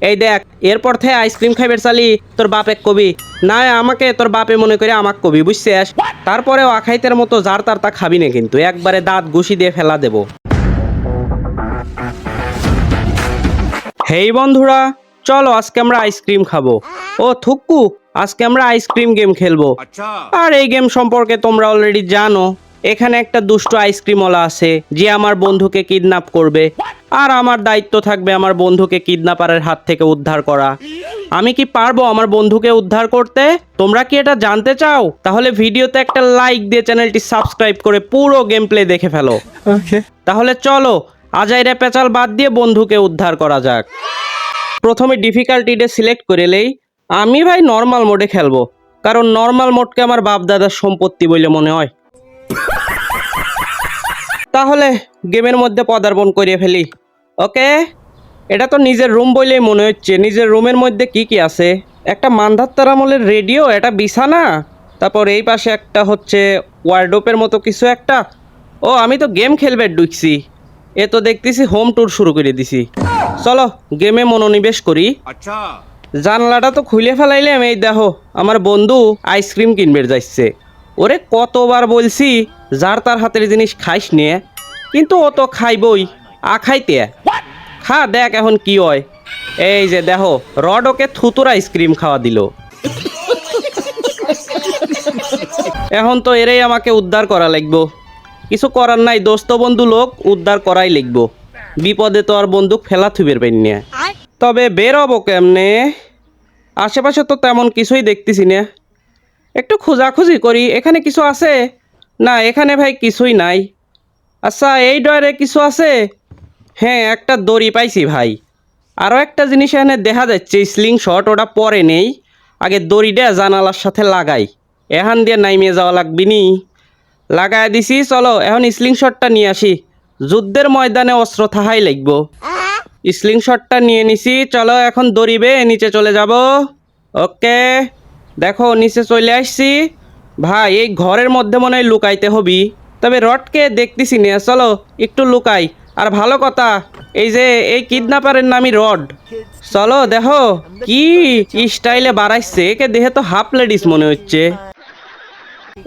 এই দেখ এরপর থেকে আইসক্রিম খাইবে চালি তোর বাপে কবি। না আমাকে তোর বাপে মনে করে আমাক কবি বুঝছিস? তারপরে আখাইতের মতো যার তার তা খাবি না কিন্তু একবারে দাঁত ঘুষি দিয়ে ফেলা দেব। হেই বন্ধুরা চলো আজকে আমরা আইসক্রিম খাব। ও থুক্কু আজকে আমরা আইসক্রিম গেম খেলব। আচ্ছা। আর এই গেম সম্পর্কে তোমরা অলরেডি জানো। এখানে একটা দুষ্ট আইসক্রিমওয়ালা আছে যে আমার বন্ধুকে কিডন্যাপ করবে। আর আমার দায়িত্ব থাকবে আমার বন্ধুকে কিডন্যাপারের হাত থেকে উদ্ধার করা। আমি কি পারব আমার বন্ধুকে উদ্ধার করতে? তোমরা কি এটা জানতে চাও? তাহলে ভিডিওতে একটা লাইক দিয়ে চ্যানেলটি সাবস্ক্রাইব করে পুরো গেম প্লে দেখে ফেলো। তাহলে চলো আজাইরা পেঁচাল বাদ দিয়ে বন্ধুকে উদ্ধার করা যাক। প্রথমে ডিফিকাল্টিটা সিলেক্ট করে লেই। আমি ভাই নর্মাল মোডে খেলব কারণ নর্মাল মোডকে আমার বাপ দাদার সম্পত্তি বলে মনে হয়। তাহলে গেমের মধ্যে পদার্পণ করিয়ে ফেলি। ওকে? এটা তো নিজের রুম বলেই মনে হচ্ছে। নিজের রুমের মধ্যে কি কি আছে? একটা মান্ধাত্তার আমলের রেডিও এটা বিছানা তারপর এই পাশে একটা হচ্ছে ওয়ার্ডোপের মতো কিছু একটা। ও আমি তো গেম খেলবে ডুকছি এ তো দেখতেছি হোম ট্যুর শুরু করে দিছি। চলো গেমে মনোনিবেশ করি। আচ্ছা। জানলাটা তো খুলে ফেলাইলাম এই দেখো আমার বন্ধু আইসক্রিম কিনবে যাচ্ছে। ওরে কতবার বলছি যার তার হাতের জিনিস খাইস নিয়ে কিন্তু ও তো খাইবই আ খাইতে। খা দেখ এখন কি হয়। এই যে দেখো রড ওকে থুতুর আইসক্রিম খাওয়া দিল। এখন তো এরাই আমাকে উদ্ধার করা লাগবো। কিছু করার নাই দোস্ত বন্ধু লোক উদ্ধার করাই লিখব বিপদে তো আর বন্দুক ফেলা থুবের পেন নিয়ে তবে বেরোবো কেমনে? আশেপাশে তো তেমন কিছুই দেখতেছি না। একটু খোঁজাখুঁজি করি, এখানে কিছু আছে? না, এখানে ভাই কিছুই নাই। আচ্ছা এই ডয়ারে কিছু আছে? হ্যাঁ একটা দড়ি পাইছি ভাই। আরও একটা জিনিস এখানে দেখা যাচ্ছে, স্লিং শট, ওটা পরে নেই। আগে দড়িটা জানালার সাথে লাগাই। এখান দিয়ে নাইমে যাওয়া লাগবি নি। লাগাই দিছি, চলো, এখন স্লিং শটটা নিয়ে আসি। যুদ্ধের ময়দানে অস্ত্র থাহাই লাগবো। স্লিং শটটা নিয়ে নিছি, চলো, এখন দড়িবে নিচে চলে যাব। ওকে। দেখো, নিচে চলে আসছি। ভাই, এই ঘরের মধ্যে মনে হয় লুকাইতে হবি। তবে রডকে দেখতেছি না, চলো, একটু লুকাই। আর ভালো কথা, এই যে, এই কিডন্যাপারের নামই রড। চলো, দেখো, কি স্টাইলে বাড়াইছে। একে দেখে তো হাফ লেডিস মনে হচ্ছে।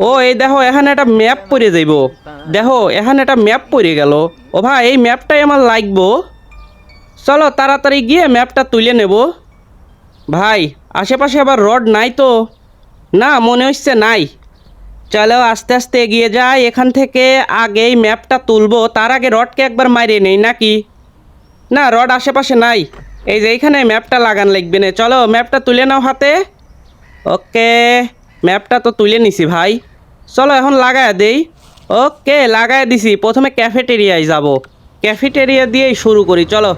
ও, এই দেখো, এখানে একটা ম্যাপ পরে যাইব। দেখো, এখানে একটা ম্যাপ পরে গেল। ও ভাই, এই ম্যাপটাই আমার লাগবো। চলো, তাড়াতাড়ি গিয়ে ম্যাপটা তুলে নেব। ভাই, আশেপাশে আবার রড নাই তো। না, মনে হচ্ছে নাই। চলো আস্তে আস্তে এগিয়ে যাই, এখান থেকে আগেই ম্যাপটা তুলবো। তার আগে রডকে একবার মারিয়ে নেই নাকি? না, রড আশেপাশে নাই। এই যে এইখানে ম্যাপটা লাগান লাগবে না। চলো ম্যাপটা তুলে নাও হাতে। ওকে, ম্যাপটা তো তুলে নিছি ভাই। চলো এখন লাগায় দেই। ওকে, লাগায় দিছি। প্রথমে ক্যাফেটেরিয়ায় যাব। ক্যাফেটেরিয়া দিয়েই শুরু করি, চলো।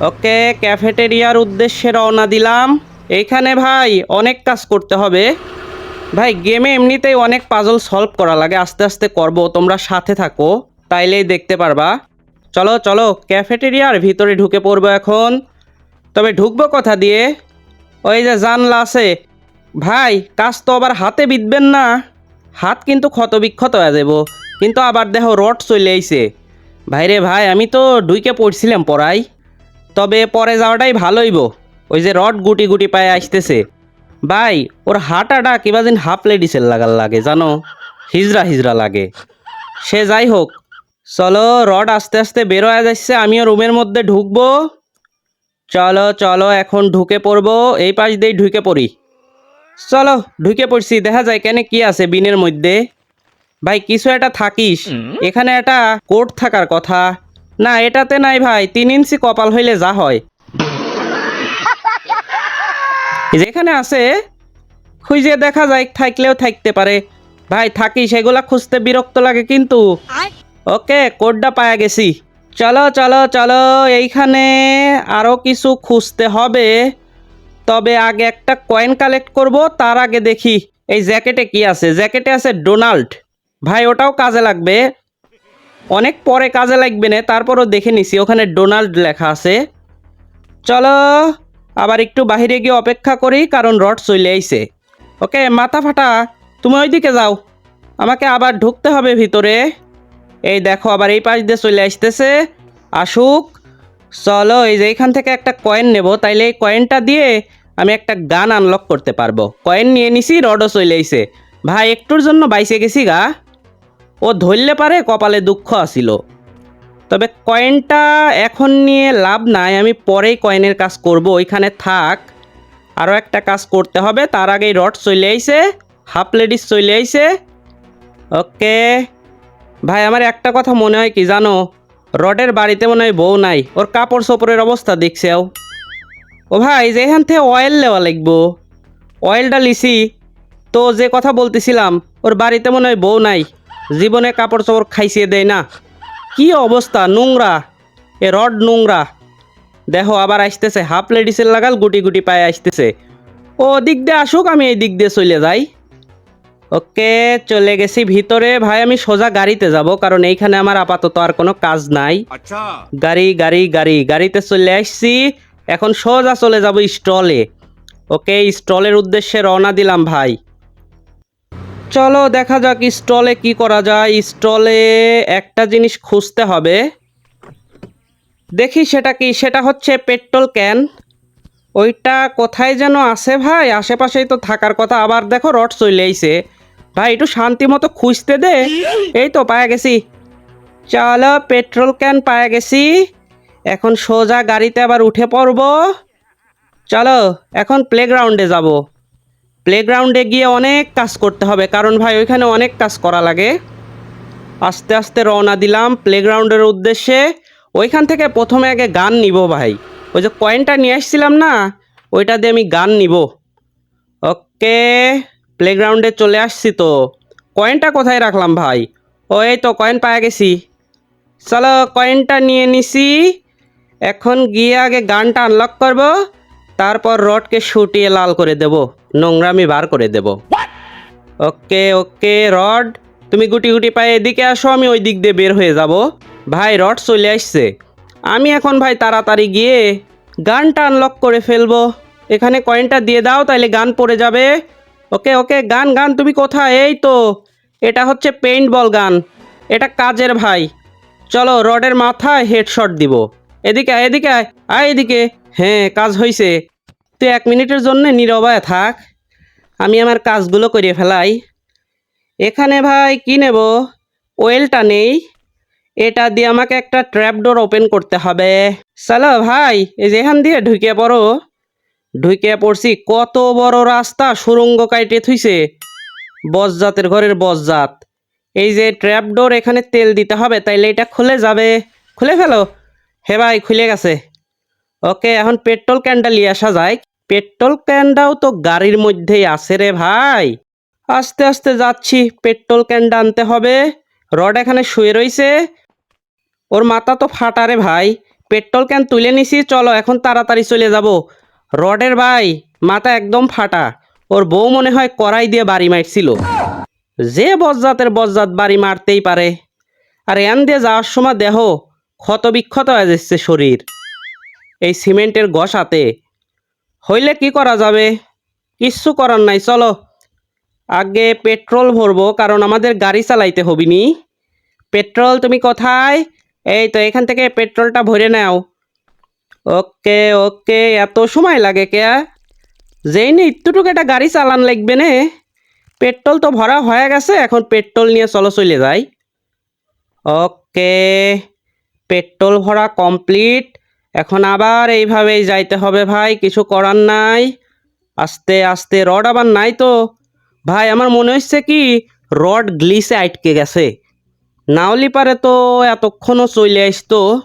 ওকে, ক্যাফেটেরিয়ার উদ্দেশ্যে রওনা দিলাম। এইখানে ভাই অনেক কাজ করতে হবে। ভাই গেমে এমনিতেই অনেক পাজল সলভ করা লাগে, আস্তে আস্তে করব, তোমরা সাথে থাকো, তাইলেই দেখতে পারবা। চলো চলো, ক্যাফেটেরিয়ার ভিতরে ঢুকে পড়ব এখন। তবে ঢুকবো কথা দিয়ে। ওই যে জানলা আছে। ভাই, কাজ তো আবার হাতে বিঁধবেন না। হাত কিন্তু ক্ষত বিক্ষত হয়ে যাব। কিন্তু আবার দেখো রড চলে আইছে। ভাইরে ভাই, আমি তো ঢুকে পড়ছিলাম পড়াই তবে পরে যাওয়াটাই ভালোইব। ওই যে রড গুটি গুটি পায়ে আসতেছে। ভাই ওর হাঁটাটা কিবা দিন হাফ লেডিসের লাগার লাগে জানো? হিজরা হিজরা লাগে। সে যাই হোক চলো রড আস্তে আস্তে বের হয়ে যাচ্ছে আমিও রুমের মধ্যে ঢুকবো। চলো চলো এখন ঢুকে পড়ব এই পাশ দিয়েই ঢুকে পড়ি। চলো ঢুকে পড়ছি দেখা যায় কেন কি আছে বিনের মধ্যে। ভাই কিছু একটা থাকিস। এখানে একটা কোট থাকার কথা। না, এটাতে নাই ভাই, তিন ইঞ্চি কপাল হইলে যা হয়। যেখানে আছে, খুঁজে দেখা যায়, থাকলেও থাকতে পারে। ভাই থাকি সেগুলা খুঁজতে বিরক্ত লাগে কিন্তু। ওকে, কোডটা পায়া গেছি। চলো চলো চলো, এইখানে আরও কিছু খুঁজতে হবে। তবে আগে একটা কয়েন কালেক্ট করব, তার আগে দেখি, এই জ্যাকেটে কি আছে? জ্যাকেটে আছে ডোনাল্ড ভাই, ওটাও কাজে লাগবে। অনেক পরে কাজে লাগবে না, তারপরও দেখে নিছি, ওখানে ডোনাল্ড লেখা আছে। চলো, আবার একটু বাইরে গিয়ে অপেক্ষা করি, কারণ রড চলে আইছে। ওকে, মাথা ফাটা, তুমি ওইদিকে যাও। আমাকে আবার ঢুকতে হবে ভিতরে। এই দেখো, আবার এই পাশ দিয়ে চলে আসতেছে। আসুক। চলো, এই যে এখান থেকে একটা কয়েন নেব, তাইলে এই কয়েনটা দিয়ে আমি একটা গান আনলক করতে পারব। কয়েন নিয়ে নিছি, রডও চলে আইছে। ভাই, একটুর জন্য বাইসে গেছি গা। ও ধরলে পারে কপালে দুঃখ আসিল। তবে কয়েনটা এখন নিয়ে লাভ নাই, আমি পরেই কয়েনের কাজ করব, ওইখানে থাক। আরও একটা কাজ করতে হবে, তার আগেই রড চলে আইছে, হাফ লেডিস চলে আইছে। ওকে। ভাই, আমার একটা কথা মনে হয় কি জানো? রডের বাড়িতে মনে হয় বউ নাই, ওর কাপড় চোপড়ের অবস্থা দেখছেও ও ভাই, যে এখান থেকে অয়েল নেওয়া লাগবো। অয়েলটা লিসি তো যে কথা বলতেছিলাম, ওর বাড়িতে মনে হয় বউ নাই। জীবনে কাপড় চাপড় খাইছিয়ে দেয় না। কি অবস্থা নোংরা? এ রড নোংরা। দেখো আবার আসতেছে হাফ লেডিসের লাগাল গুটি গুটি পায়ে আসতেছে। ও দিক দিয়ে আসুক আমি এই দিক দিয়ে চলে যাই। ওকে চলে গেছি ভিতরে। ভাই আমি সোজা গাড়িতে যাব কারণ এইখানে আমার আপাতত আর কোনো কাজ নাই। আচ্ছা। গাড়ি গাড়ি গাড়ি গাড়িতে চলে আসছি। এখন সোজা চলে যাব স্টলে। ওকে স্টলের উদ্দেশ্যে রওনা দিলাম ভাই। চলো দেখা যাক স্টলে কি করা যায়। স্টলে একটা জিনিস খুঁজতে হবে। দেখি সেটা কি? সেটা হচ্ছে পেট্রোল ক্যান। ওইটা কোথায় যেন আছে ভাই? আশেপাশেই তো থাকার কথা। আবার দেখো রড চলে আইছে। ভাই, একটু শান্তি মতো খুঁজতে দে। এই তো, পায়ে গেছি। চলো, পেট্রোল ক্যান পায়ে গেছি। এখন সোজা গাড়িতে আবার উঠে পড়ব। চলো, এখন প্লেগ্রাউন্ডে যাব। প্লেগ্রাউন্ডে গিয়ে অনেক কাজ করতে হবে। কারণ ভাই, ওইখানে অনেক কাজ করা লাগে। আস্তে আস্তে রওনা দিলাম প্লেগ্রাউন্ডের উদ্দেশ্যে। ওইখান থেকে প্রথমে আগে গান নিব ভাই। ওই যে কয়েনটা নিয়ে আসছিলাম না, ওইটা দিয়ে আমি গান নিব। ওকে প্লেগ্রাউন্ডে চলে আসছি তো। কয়েনটা কোথায় রাখলাম ভাই? ও, এই তো কয়েন পায়ে গেছি। চলো কয়েনটা নিয়ে নিছি। এখন গিয়ে আগে গানটা আনলক করব। তারপর রডকে শুটিয়ে লাল করে দেব নোংরামি বার করে দেব। ওকে ওকে রড তুমি গুটি গুটি পায়ে এদিকে আসো আমি ওই দিক দিয়ে বের হয়ে যাব। ভাই রড চলে আসছে। আমি এখন ভাই তাড়াতাড়ি গিয়ে গানটা আনলক করে ফেলব। এখানে কয়েনটা দিয়ে দাও তাহলে গান পড়ে যাবে। ওকে ওকে গান গান তুমি কোথায়? এই তো এটা হচ্ছে পেইন্ট বল গান। এটা কাজের ভাই। চলো রডের মাথায় হেডশট দিব। এদিকে আয় এদিকে আয় আয় এদিকে। হ্যাঁ কাজ হয়েছে তুই এক মিনিটের জন্য নীরবায় থাক। আমি আমার কাজগুলো করে ফেলাই। এখানে ভাই কি নেব? ওয়েলটা নেই। এটা দিয়ে আমাকে একটা ট্র্যাপ ডোর ওপেন করতে হবে। চলো ভাই, এই যে এখান দিয়ে ঢুকে পড়ো। ঢুকে পড়ছি, কত বড় রাস্তা সুরঙ্গ কাইটে থুইছে। বসজাতের ঘরের বসজাত এই যে ট্র্যাপ ডোর এখানে তেল দিতে হবে, তাইলে এটা খুলে যাবে। খুলে ফেলো। হে ভাই, খুলে গেছে। ওকে, এখন পেট্রোল ক্যানটা নিয়ে আসা যায়। পেট্রোল ক্যানটাও তো গাড়ির মধ্যেই আছে রে ভাই। আস্তে আস্তে যাচ্ছি, পেট্রোল ক্যানটা আনতে হবে। রড এখানে শুয়ে রইছে। ওর মাথা তো ফাটা রে ভাই। পেট্রোল ক্যান তুলে নিছি, চলো, এখন তাড়াতাড়ি চলে যাব। রডের ভাই, মাথা একদম ফাটা। ওর বউ মনে হয় কড়াই দিয়ে বাড়ি মারছিল। যে বজ্জাতের বজ্জাত বাড়ি মারতেই পারে। আর এন দিয়ে যাওয়ার সময় দেহ ক্ষত বিক্ষত হয়ে যাচ্ছে শরীর। এই সিমেন্টের গসাতে। হইলে কি করা যাবে? কিচ্ছু করার নাই, চলো। আগে পেট্রোল ভরবো, কারণ আমাদের গাড়ি চালাইতে হবিনি। পেট্রোল তুমি কোথায়? এই তো, এখান থেকে পেট্রোলটা ভরে নাও। ওকে ওকে, এত সময় লাগে কে? যেই নে একটুটুকু একটা গাড়ি চালান লাগবে নে। পেট্রোল তো ভরা হয়ে গেছে, এখন পেট্রোল নিয়ে চলো চলে যাই। ওকে। পেট্রোল ভরা কমপ্লিট। এখন আবার এইভাবেই যাইতে হবে ভাই, কিছু করার নাই। আস্তে আস্তে, রড আবার নাই তো। ভাই, আমার মনে হচ্ছে কি, রড গ্লিসে আটকে গেছে। নাওলি পারে তো এতক্ষণও চলে আসতো।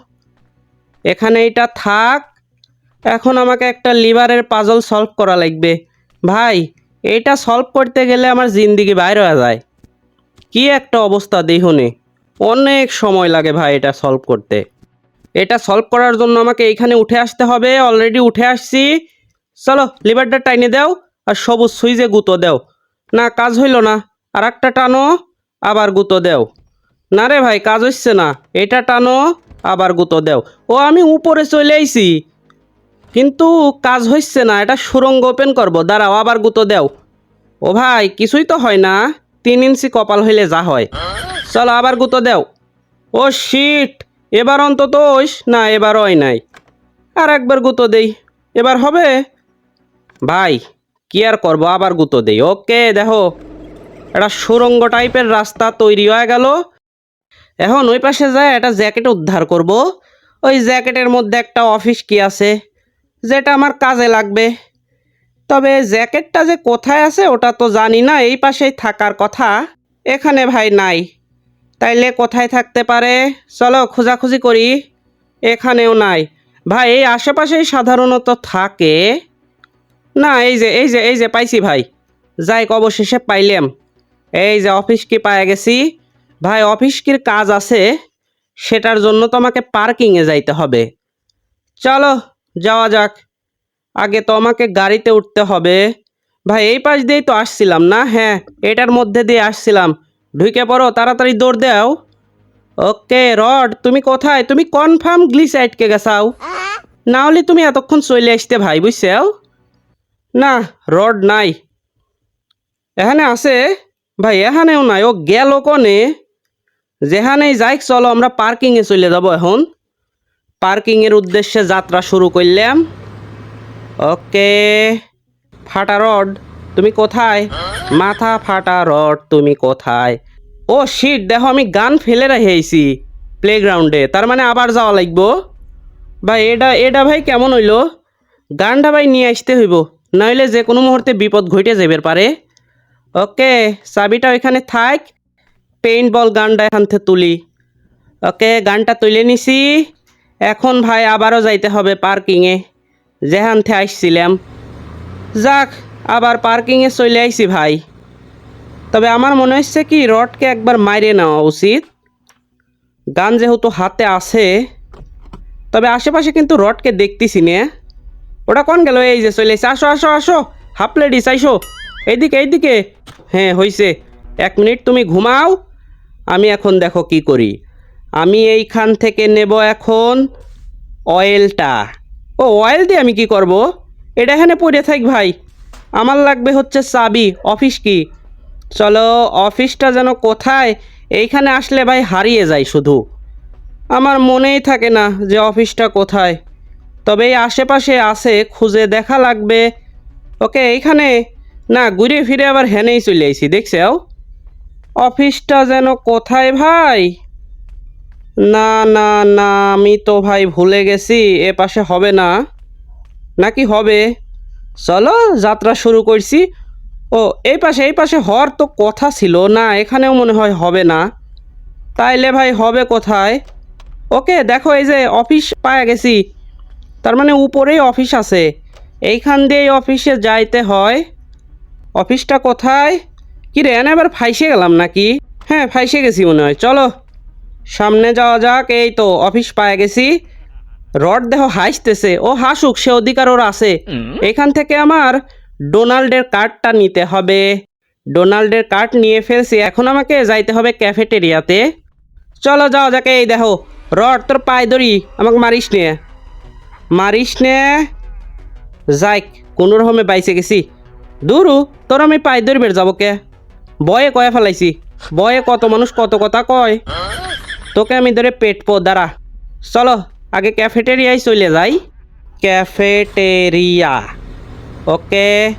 এখানে এটা থাক। এখন আমাকে একটা লিভারের পাজল সলভ করা লাগবে। ভাই, এইটা সলভ করতে গেলে আমার জিন্দিগি বাইর হয়ে যায়। কি একটা অবস্থা দেখুনে অনেক সময় লাগে ভাই এটা সলভ করতে। এটা সলভ করার জন্য আমাকে এইখানে উঠে আসতে হবে অলরেডি উঠে আসছি। চলো লিভারটা টাইনে দাও আর সবুজ সুইজে গুঁতো দাও। না, কাজ হইল না আর একটা টানো, আবার গুঁতো দেও। না রে ভাই, কাজ হচ্ছে না, এটা টানো, আবার গুঁতো দেও। ও, আমি উপরে চলে আইছি, কিন্তু কাজ হচ্ছে না, এটা সুরঙ্গ ওপেন করব। দাঁড়াও, আবার গুঁতো দেও। ও ভাই, কিছুই তো হয় না। তিন ইঞ্চি কপাল হইলে যা হয়। চলো আবার গুঁতো দেও। ও শিট, এবার অন্তত ওইস। না, এবার ওই নাই। আর একবার গুঁতো দেই। এবার হবে? ভাই, কি আর করব? আবার গুতো দেই। ওকে, দেখো। একটা সুরঙ্গ টাইপের রাস্তা তৈরি হয়ে গেল। এখন ওই পাশে যায় একটা জ্যাকেট উদ্ধার করব। ওই জ্যাকেটের মধ্যে একটা অফিস কি আছে? যেটা আমার কাজে লাগবে। তবে জ্যাকেটটা যে কোথায় আছে ওটা তো জানি না, এই পাশেই থাকার কথা। এখানে ভাই নাই। তাইলে কোথায় থাকতে পারে? চলো খোঁজাখুঁজি করি। এখানেও নাই। ভাই, এই আশেপাশেই সাধারণত থাকে। না, এই যে এই যে এই যে পাইছি ভাই। যাই অবশেষে পাইলাম। এই যে অফিস কি পায়ে গেছি? ভাই, অফিস কির কাজ আছে? সেটার জন্য তোমাকে পার্কিংয়ে যাইতে হবে। চলো, যাওয়া যাক। আগে তো আমাকে গাড়িতে উঠতে হবে। ভাই, এই পাশ দিয়েই তো আসছিলাম না? হ্যাঁ এটার মধ্যে দিয়ে আসছিলাম। ঢুকে পড়ো, তাড়াতাড়ি দৌড় দাও। ওকে, রড, তুমি কোথায়? তুমি কনফার্ম গ্লিসাইডকে গেছাও। না হলে তুমি এতক্ষণ চলে আসতে ভাই, বুঝছাও? না, রড নাই। এখানে আছে? ভাই, এখানেও নাই, ও গেল কনে? যেখানেই যাই, চলো, আমরা পার্কিংয়ে চলে যাব এখন। পার্কিংয়ের উদ্দেশ্যে যাত্রা শুরু করলাম। ওকে, ফাটা রড, তুমি কোথায়? মাথা ফাটা রড, তুমি কোথায়? ও শিট দেখো আমি গান ফেলে রেখেছি প্লেগ্রাউন্ডে তার মানে আবার যাওয়া লাগবো? ভাই, এটা এটা ভাই কেমন হইল? গানটা ভাই নিয়ে আসতে হইব, নইলে যে কোনো মুহূর্তে বিপদ ঘটে যাবে পারে। ওকে, চাবিটা ওইখানে থাক পেইন্ট বল গানটা এখান থেকে তুলি। ওকে, গানটা তুলে নিছি, এখন ভাই আবারও যাইতে হবে পার্কিংয়ে যেখান থেকে আসছিলাম। যাক, আবার পার্কিংয়ে চলে আইছি ভাই। তবে আমার মনে হচ্ছে কি, রডকে একবার মাইরে নেওয়া উচিত। গান যেহেতু হাতে আছে, তবে আশেপাশে কিন্তু রডকে দেখতেছি নে। ওটা কোন গেল? এই যে চলে আসো আসো আসো। হাফ লেডিস আইসো এইদিকে এইদিকে। হ্যাঁ হইছে। এক মিনিট, তুমি ঘুমাও। আমি এখন দেখো কি করি। আমি এইখান থেকে নেব এখন অয়েলটা। ও অয়েল দিয়ে আমি কি করব? এটা এখানে পড়ে থাক ভাই। আমার লাগবে হচ্ছে চাবি। অফিস কি? চলো, অফিসটা যেন কোথায়, এইখানে আসলে ভাই হারিয়ে যায় শুধু। আমার মনেই থাকে না যে অফিসটা কোথায়। তবে এই আশেপাশে আছে, খুঁজে দেখা লাগবে। ওকে, এইখানে? না, ঘুরে ফিরে আবার হেনেই চলে আইছি, দেখছেও? অফিসটা যেন কোথায় ভাই? না না না, আমি তো ভাই ভুলে গেছি, এ পাশে হবে না। নাকি হবে? চলো, যাত্রা শুরু করছি। ও, এই পাশে এই পাশে হওয়ার তো কথা ছিল না, এখানেও মনে হয় হবে না। তাইলে ভাই হবে কোথায়? ওকে, দেখো, এই যে অফিস পায়ে গেছি। তার মানে উপরেই অফিস আছে। এইখান দিয়েই অফিসে যাইতে হয়। অফিসটা কোথায়? কি রে এনে এবার ফাইসে গেলাম নাকি? হ্যাঁ ফাইসে গেছি মনে হয়। চলো। সামনে যাওয়া যাক এই তো অফিস পায়ে গেছি। রড দেহ হাসতেছে ও হাসুক সে অধিকার ওর আছে। এখান থেকে আমার ডোনাল্ডের কার্ডটা নিতে হবে। ডোনাল্ডের কার্ড নিয়ে ফেলছি এখন আমাকে যাইতে হবে ক্যাফেটেরিয়াতে। চলো যাও যাকে এই দেখো রড তোর পায়ে ধরি আমাকে মারিস নে। মারিস নে। যাইক কোনো রকমে বাইসে গেছি। দূরু তোর আমি পায়ে ধরবের যাব কে? বয়ে কয়ে ফেলাইছি। বয়ে কত মানুষ কত কথা কয়। তোকে আমি ধরে পেট পো, দাঁড়া। চলো, আগে ক্যাফেটেরিয়ায় চলে যাই। ক্যাফেটেরিয়া ওকে,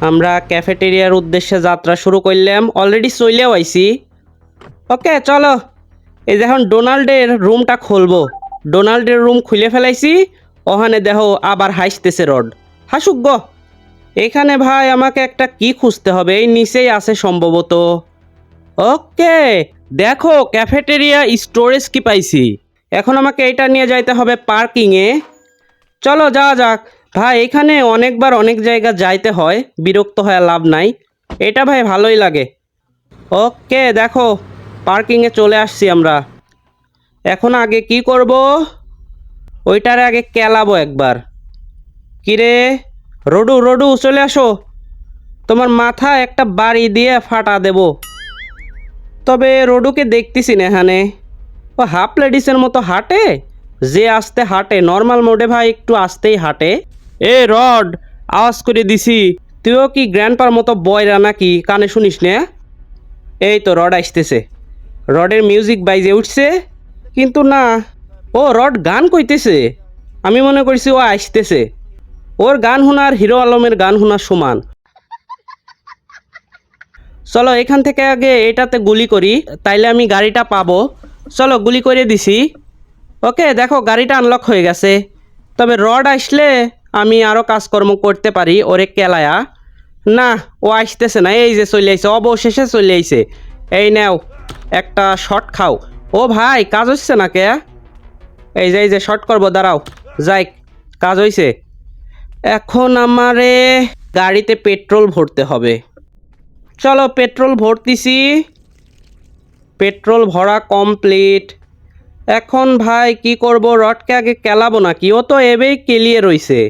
আমরা ক্যাফেটেরিয়ার উদ্দেশ্যে যাত্রা শুরু করলাম। অলরেডি চলেও আইছি। ওকে, চলো। এই যখন ডোনাল্ডের রুমটা খুলবো। ডোনাল্ডের রুম খুলে ফেলাইছি। ওখানে দেখো আবার হাসতেছে রড। হাসুক গো। এখানে ভাই আমাকে একটা কি খুঁজতে হবে? এই নিচেই আছে সম্ভবত। ওকে দেখো ক্যাফেটেরিয়া স্টোরেজ কি পাইছি? এখন আমাকে এটা নিয়ে যাইতে হবে পার্কিংয়ে চলো, যাওয়া যাক। ভাই, এখানে অনেকবার অনেক জায়গা যাইতে হয়, বিরক্ত হয়ে লাভ নাই। এটা ভাই ভালোই লাগে। ওকে, দেখো পার্কিংয়ে চলে আসছি আমরা। এখন আগে কি করব? ওইটারে আগে কেলাবো একবার। কিরে? রডু রডু, চলে আসো। তোমার মাথা একটা বাড়ি দিয়ে ফাটা দেব। তবে রডুকে দেখতেছি না এখানে। ও হাফ লেডিসের মতো হাঁটে? যে আস্তে হাঁটে নর্মাল মোডে ভাই একটু আস্তেই হাঁটে। এ রড, আওয়াজ করে দিছি, তুইও কি গ্র্যান্ডপার মতো বয়রা নাকি? কানে শুনিস না? এই তো রড আসতেছে। রডের মিউজিক বাইজে উঠছে, কিন্তু না, ও রড গান কইতেছে। আমি মনে করছি ও আসতেছে। ওর গান শোনার হিরো আলমের গান শোনার সমান। চলো এখান থেকে আগে এটাতে গুলি করি, তাইলে আমি গাড়িটা পাবো। চলো গুলি করে দিছি। ওকে, দেখো গাড়িটা আনলক হয়ে গেছে। তবে রড আসলে আমি আরও কাজকর্ম করতে পারি, ওরে কেলায়া। না, ও আসতেছে না, এই যে চলে আইছে, অবশেষে চলে আইছে। এই নাও, একটা শর্ট খাও। ও ভাই, কাজ হচ্ছে না কে? এই যে এই যে শর্ট করব, দাঁড়াও। যাই কাজ হইছে। এখন আমারে গাড়িতে পেট্রোল ভরতে হবে। চলো পেট্রোল ভরতিছি। পেট্রোল ভরা কমপ্লিট এখন ভাই কি করব? রডকে আগে কেলাবো নাকি? ও তো এবেই কেলিয়ে রইছে।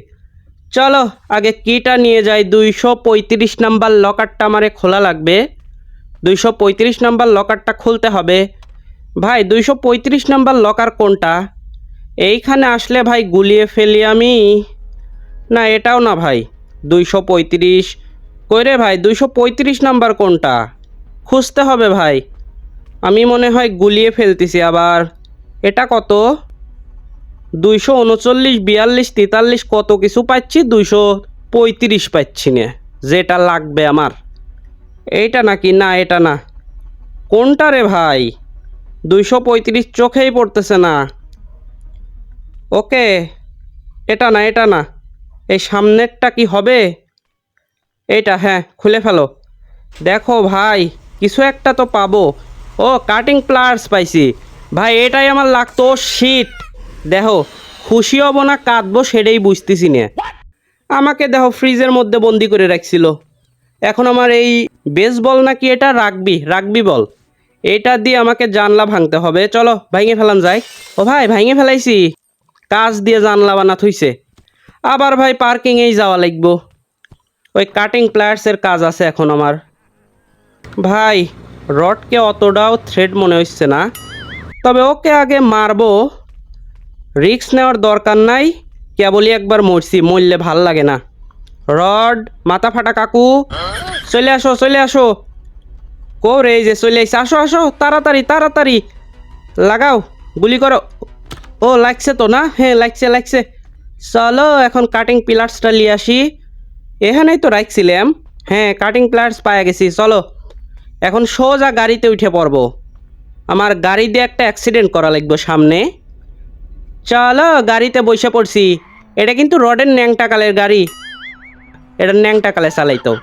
চলো, আগে কিটা নিয়ে যাই। দুইশো পঁয়ত্রিশ নাম্বার লকারটা আমারে খোলা লাগবে। দুইশো পঁয়ত্রিশ নাম্বার লকারটা খুলতে হবে। ভাই, দুইশো পঁয়ত্রিশ নাম্বার লকার কোনটা? এইখানে আসলে ভাই গুলিয়ে ফেলি আমি। না, এটাও না ভাই। দুইশো পঁয়ত্রিশ কইরে ভাই, দুইশো পঁয়ত্রিশ নাম্বার কোনটা? খুঁজতে হবে ভাই। আমি মনে হয় গুলিয়ে ফেলতেছি আবার। এটা কত? দুইশো উনচল্লিশ, বিয়াল্লিশ, তেতাল্লিশ, কত কিছু পাচ্ছি? দুইশো পঁয়ত্রিশ পাচ্ছি না। যেটা লাগবে আমার। এইটা নাকি? না, এটা না। কোনটা রে ভাই? দুইশো পঁয়ত্রিশ চোখেই পড়তেছে না। ওকে, এটা না এটা না। এই সামনেরটা কি হবে? এইটা হ্যাঁ খুলে ফেলো। দেখো ভাই, কিছু একটা তো পাবো। ও কাটিং প্লার্স পাইছি। ভাই, এটাই আমার লাগতো শীত দেখো, খুশি হব না, কাঁদবো সেটাই বুঝতেছি না। আমাকে দেখো ফ্রিজের মধ্যে বন্দি করে রাখছিল। এখন আমার এই বেসবল নাকি এটা? রাগবি রাগবি বল এটা দিয়ে আমাকে জানলা ভাঙতে হবে। চলো, ভাঙে ফেলান যাই। ও ভাই, ভাঙে ফেলাইছি। কাজ দিয়ে জানলা বানা থইছে আবার ভাই পার্কিংয়েই যাওয়া লাগবো। ওই কাটিং প্লায়ার্সের কাজ আছে এখন আমার। ভাই, রডকে অতটাও থ্রেড মনে হচ্ছে না। তবে ওকে আগে মারবো। রিক্স নেওয়ার দরকার নাই, কেবলই একবার মরছি, মরলে ভালো লাগে না। রড, মাথা ফাটা কাকু। চলে আসো চলে আসো। কোরে রে যে চলে আসছে আসো আসো, তাড়াতাড়ি তাড়াতাড়ি। লাগাও, গুলি করো। ও, লাগছে তো না? হ্যাঁ লাগছে লাগছে। চলো, এখন কাটিং পিলার্সটা নিয়ে আসি। এখানেই তো রাখছিলাম। হ্যাঁ কাটিং প্লার্স পাওয়া গেছি, চলো। এখন সোজা গাড়িতে উঠে পড়ব। আমার গাড়ি দিয়ে একটা অ্যাক্সিডেন্ট করা লাগবে সামনে। চলো, গাড়িতে বসে পড়ছি। এটা কিন্তু রডের ন্যাংটা কালের গাড়ি। এটা ন্যাংটা কালে চালাইতো।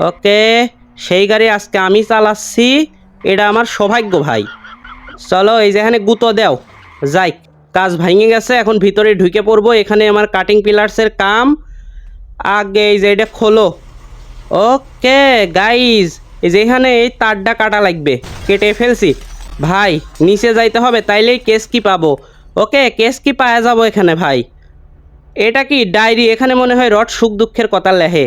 ওকে, সেই গাড়ি আজকে আমি চালাচ্ছি। এটা আমার সৌভাগ্য ভাই। চলো, এই যেখানে গুঁতো দেও। যাই, কাজ ভাঙে গেছে, এখন ভিতরে ঢুকে পড়ব। এখানে আমার কাটিং পিলার্সের কাম। আগে এই যে এটা খোলো। ওকে গাইজ এই যে এখানে এই তারটা কাটা লাগবে। কেটে ফেলছি। ভাই নিচে যাইতে হবে তাইলেই কেস কি পাবো? ওকে কেস কি পাওয়া যাব এখানে ভাই? এটা কি ডায়েরি? এখানে মনে হয় রড সুখ দুঃখের কথা লেহে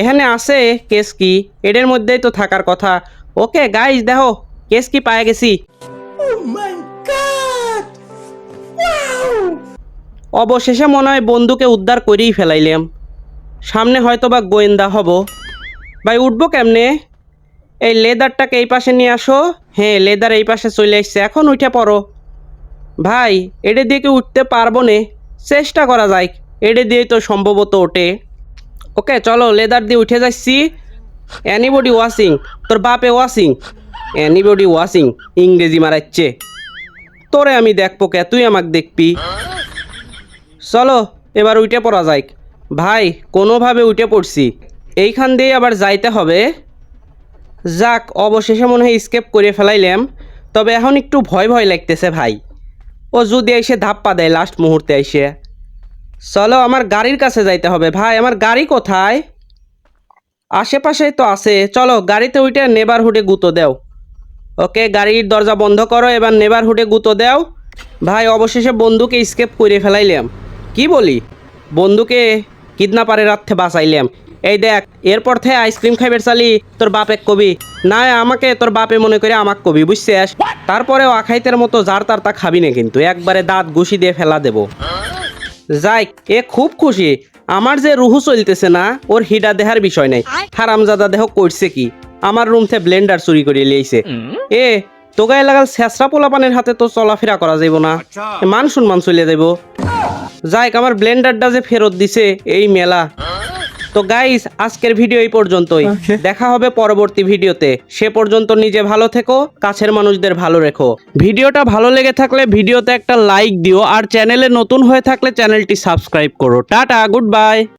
এখানে আছে কেস কি? এদের মধ্যেই তো থাকার কথা। ওকে গাইজ দেখো কেস কি পায়ে গেছি? অবশেষে মনে হয় বন্ধুকে উদ্ধার করেই ফেলাইলাম। সামনে হয়তো বা গোয়েন্দা হব। ভাই, উঠবো কেমনে? এই লেদারটাকে এই পাশে নিয়ে আসো। হ্যাঁ লেদার এই পাশে চলে এসছে এখন উঠে পড়ো। ভাই এটা দিয়ে কি উঠতে পারব নে? চেষ্টা করা যায় এটা দিয়েই তো সম্ভবত ওঠে। ওকে, চলো, লেদার দিয়ে উঠে যাচ্ছি। অ্যানিবডি ওয়াশিং তোর বাপে ওয়াশিং অ্যানিবডি ওয়াশিং ইংরেজি মারাচ্ছে। তোরে আমি দেখব কে? তুই আমাকে দেখবি। চলো, এবার উঠে পড়া যায় ভাই, কোনোভাবে উঠে পড়ছি। এইখান দিয়ে আবার যাইতে হবে। যাক, অবশেষে মনে হয় স্কেপ করে ফেলাইলাম। তবে এখন একটু ভয় ভয় লাগতেছে ভাই। ও যদি এসে ধাপ্পা দেয় লাস্ট মুহূর্তে এসে। চলো, আমার গাড়ির কাছে যাইতে হবে ভাই। আমার গাড়ি কোথায়? আশেপাশেই তো আছে। চলো, গাড়িতে উঠে নেবারহুডে গুঁতো দেও। ওকে, গাড়ির দরজা বন্ধ করো, এবার নেবারহুডে গুঁতো দেও। ভাই, অবশেষে বন্ধুকে স্কেপ করে ফেলাইলাম। কি বলি? বন্ধুকে কিডন্যাপারের রাত্রে বাঁচাইলাম। এই দেখ এরপর থেকে আইসক্রিম খাইবের চালি তোর বাপে কবি। না আমাকে তোর বাপে মনে করে আমাক কবি বুঝছিস? তারপরেও আখাইতের মতো যার তার তা খাবি না কিন্তু একবারে দাঁত ঘুষি দিয়ে ফেলা দেবো। যাই এ খুব খুশি। আমার যে রুহু চলতেছে না ওর হিডা দেহার বিষয় নাই। হারামজাদা দেহ করছে কি? আমার রুম থেকে ব্লেন্ডার চুরি করে লিয়েছে। এ তোগায় লাগাল শেষরা পোলাপানের হাতে তো চলাফেরা করা যাইব না। মান সম্মান চলে যাইব। যাই আমার ব্লেন্ডারটা যে ফেরত দিছে এই মেলা। তো গাইস আজকের ভিডিও এই পর্যন্তই। দেখা হবে পরবর্তী ভিডিওতে। সে পর্যন্ত নিজে ভালো থেকো কাছের মানুষদের ভালো রেখো। ভিডিওটা ভালো লেগে থাকলে ভিডিওতে একটা লাইক দিও আর চ্যানেলে নতুন হয়ে থাকলে চ্যানেলটি সাবস্ক্রাইব করো। Tata good bye